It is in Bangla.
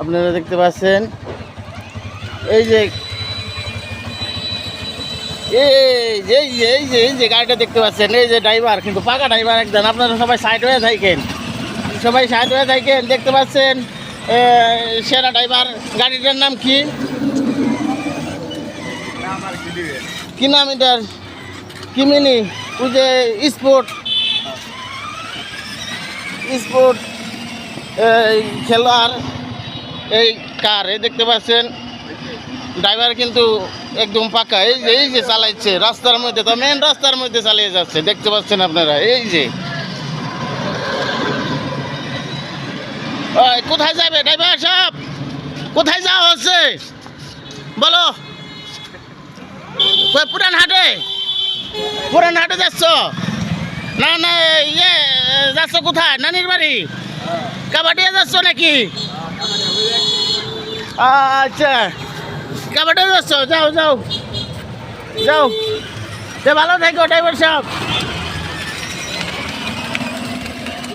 আপনারা দেখতে পাচ্ছেন? এই যে এই যে এই যে এই যে গাড়িটা দেখতে পাচ্ছেন? এই যে ড্রাইভার, কিন্তু পাকা ড্রাইভার একজন আপনারা সবাই সাইড হয়ে থাকেন। সবাই সাইড হয়ে থাকেন, দেখতে পাচ্ছেন? সেরা ড্রাইভার। গাড়িটার নাম কি? কি নাম এটার? কি মিনি ওই যে স্পোর্ট। স্পোর্ট খেলোয়াড়। এই কার এই দেখতে পাচ্ছেন ড্রাইভার কিন্তু একদম পাকা। এই যে এই যে চালাইছে, রাস্তার মধ্যে তো মেন রাস্তার মধ্যে চালিয়ে যাচ্ছে, দেখতে পাচ্ছেন আপনারা, এই যে। কোথায় যাবে ড্রাইভার সাহেব? কোথায় যাওয়া হচ্ছে? বলো। পুরান হাটে? পুরান হাটে যাচ্ছ? না না ইয়ে যাচ্ছ কোথায়? নানির বাড়ি? কাবাডিয়া যাচ্ছ নাকি? আচ্ছা। কাবাডিয়া যাচ্ছ যাও যাও। যাও। যে ভালো থাকো ড্রাইভার সাহেব।